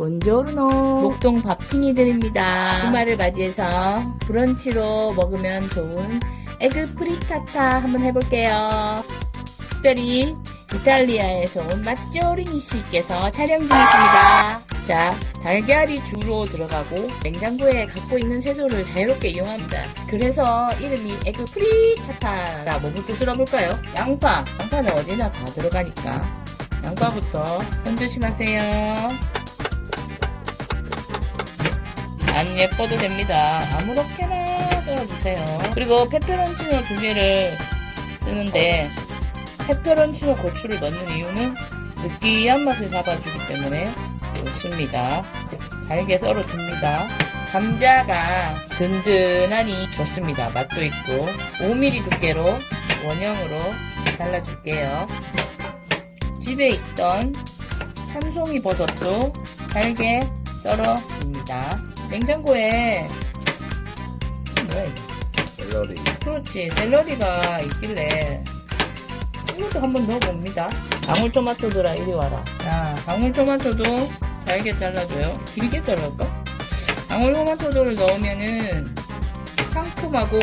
본조르노 목동 밥팅이 드립니다. 주말을 맞이해서 브런치로 먹으면 좋은 에그 프리타타 한번 해볼게요. 특별히 이탈리아에서 온 맛조리니 씨께서 촬영 중이십니다. 자, 달걀이 주로 들어가고 냉장고에 갖고 있는 채소를 자유롭게 이용합니다. 그래서 이름이 에그 프리타타. 자, 뭐부터 쓸어볼까요? 양파. 양파는 어디나 다 들어가니까 양파부터 손 조심하세요. 안 예뻐도 됩니다. 아무렇게나 썰어주세요. 그리고 페페론치노 두 개를 쓰는데 페페론치노 고추를 넣는 이유는 느끼한 맛을 잡아주기 때문에 좋습니다. 잘게 썰어줍니다. 감자가 든든하니 좋습니다. 맛도 있고 5mm 두께로 원형으로 잘라줄게요. 집에 있던 참송이 버섯도 잘게 썰어줍니다. 냉장고에. 뭐야 이게? 샐러리. 그렇지 샐러리가 있길래 이것도 한번 넣어봅니다. 방울토마토들아 이리 와라. 자 방울토마토도 잘게 잘라줘요. 길게 자를까? 방울토마토를 넣으면은 상큼하고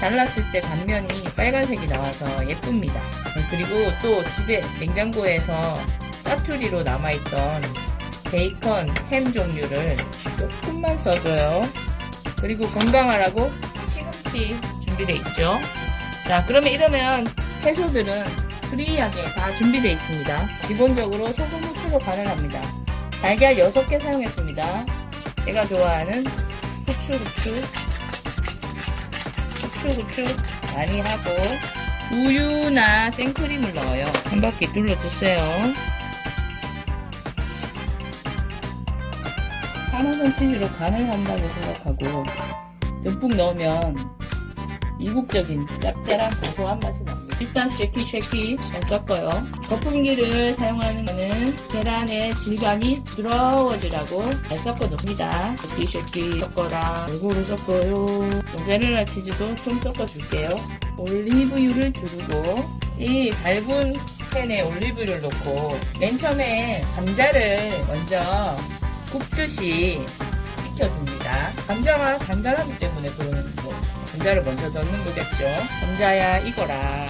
잘랐을 때 단면이 빨간색이 나와서 예쁩니다. 그리고 또 집에 냉장고에서 짜투리로 남아있던 베이컨, 햄 종류를 조금만 써줘요 그리고 건강하라고 시금치 준비되어 있죠. 자, 그러면 이러면 채소들은 프리하게 다 준비되어 있습니다. 기본적으로 소금, 후추로 간을 합니다. 달걀 6개 사용했습니다. 제가 좋아하는 후추, 후추, 후추, 후추 많이 하고 우유나 생크림을 넣어요. 한 바퀴 둘러주세요. 파마산 치즈로 간을 한다고 생각하고 듬뿍 넣으면 이국적인 짭짤한 고소한 맛이 납니다. 일단 쉐키 쉐키 잘 섞어요. 거품기를 사용하는 것은 계란의 질감이 부드러워지라고 잘 섞어 놓습니다. 쉐키 쉐키 섞어라. 골고루 섞어요. 모짜렐라 치즈도 좀 섞어 줄게요. 올리브유를 두르고 이 밝은 팬에 올리브유를 넣고 맨 처음에 감자를 먼저 굽듯이 익혀줍니다. 감자가 간단하기 때문에 그러는 거. 감자를 먼저 넣는 거겠죠. 감자야 익어라.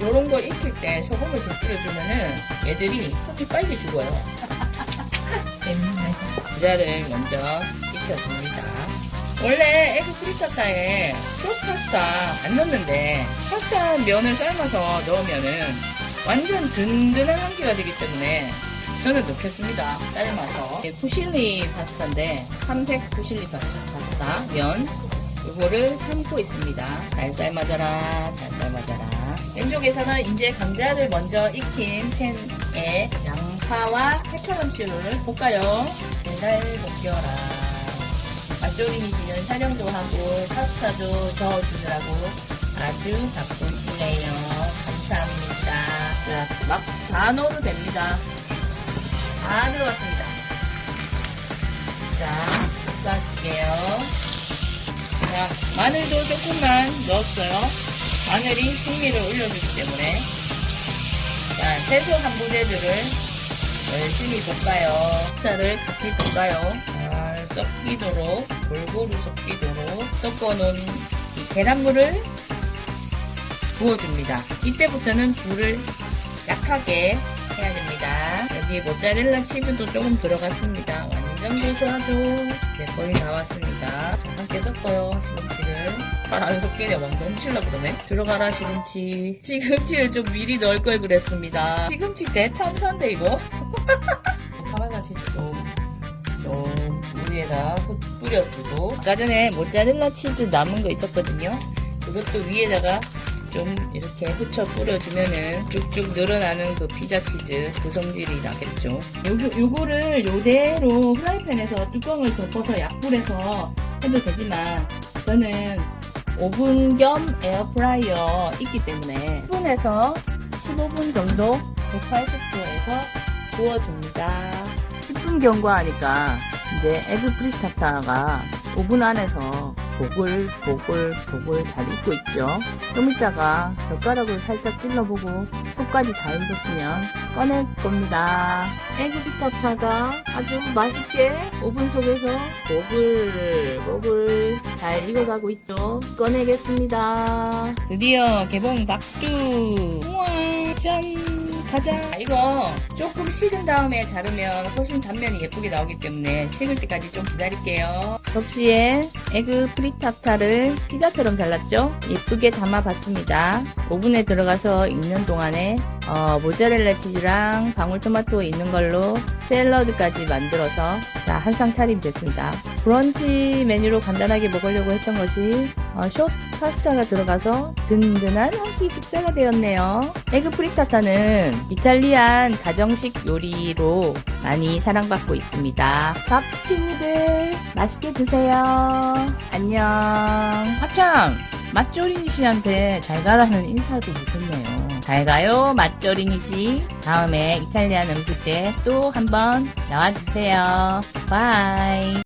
요런 거 익힐 때 소금을 좀 뿌려주면은 얘들이 속이 빨리 죽어요. 재밌네. 감자를 먼저 익혀줍니다. 원래 에그 프리타타에 쇼 파스타 안 넣는데 파스타 면을 삶아서 넣으면은 완전 든든한 한기가 되기 때문에 저는 넣겠습니다. 삶아서. 이게 푸실리 파스타인데, 삼색 푸실리 파스타, 면. 이거를 삶고 있습니다. 잘 삶아져라, 잘 삶아져라. 왼쪽에서는 이제 감자를 먼저 익힌 팬에 양파와 페퍼런치를 볶아요. 배달 볶여라. 맛조리니시는 촬영도 하고, 파스타도 저어주느라고 아주 바쁘시네요. 감사합니다. 자, 막 다 넣어도 됩니다. 다 들어갔습니다. 자, 볶아줄게요. 자, 마늘도 조금만 넣었어요. 마늘이 풍미를 올려주기 때문에. 자, 채소 한 부대들을 열심히 볶아요. 쌀을 같이 볶아요. 잘 섞이도록, 골고루 섞이도록 섞어놓은 이 계란물을 부어줍니다. 이때부터는 불을 약하게 해야 됩니다. 여기 모짜렐라 치즈도 조금 들어갔습니다. 완전 고소하죠? 네, 거의 나왔습니다. 자, 함께 섞어요, 시금치를. 잘안 섞이네, 완전 훔치려 그러네. 들어가라, 시금치. 시금치를 좀 미리 넣을 걸 그랬습니다. 시금치 대참사인데, 이거? 파마산 치즈 좀, 좀 위에다 흙 뿌려주고. 아까 전에 모짜렐라 치즈 남은 거 있었거든요. 그것도 위에다가 좀 이렇게 후쳐 뿌려주면은 쭉쭉 늘어나는 그 피자 치즈 그 성질이 나겠죠. 요거, 요거를 요대로 후라이팬에서 뚜껑을 덮어서 약불에서 해도 되지만 저는 오븐 겸 에어프라이어 있기 때문에 10분에서 15분 정도 180도에서 구워줍니다. 10분 경과하니까 이제 에그 프리타타가 오븐 안에서 보글 보글 보글 잘 익고 있죠. 좀 이따가 젓가락으로 살짝 찔러보고 속까지 다 익었으면 꺼낼 겁니다. 에그 피타타가 아주 맛있게 오븐 속에서 보글보글 잘 익어가고 있죠. 꺼내겠습니다. 드디어 개봉 박두. 우와, 짠. 가자. 이거 조금 식은 다음에 자르면 훨씬 단면이 예쁘게 나오기 때문에 식을 때까지 좀 기다릴게요. 접시에 에그 프리타타를 피자처럼 잘랐죠? 예쁘게 담아봤습니다. 오븐에 들어가서 익는 동안에 어, 모짜렐라 치즈랑 방울토마토 있는 걸로 샐러드까지 만들어서 자, 한상 차림 됐습니다. 브런치 메뉴로 간단하게 먹으려고 했던 것이 어, 숏 파스타가 들어가서 든든한 한 끼 식사가 되었네요. 에그 프리타타는 이탈리안 가정식 요리로 많이 사랑받고 있습니다. 밥티미들 맛있게 드세요. 안녕. 하참 맛조린이 씨한테 잘 가라는 인사도 못했네요. 잘 가요, 맛조린이 씨. 다음에 이탈리안 음식 때 또 한번 나와주세요. 바이.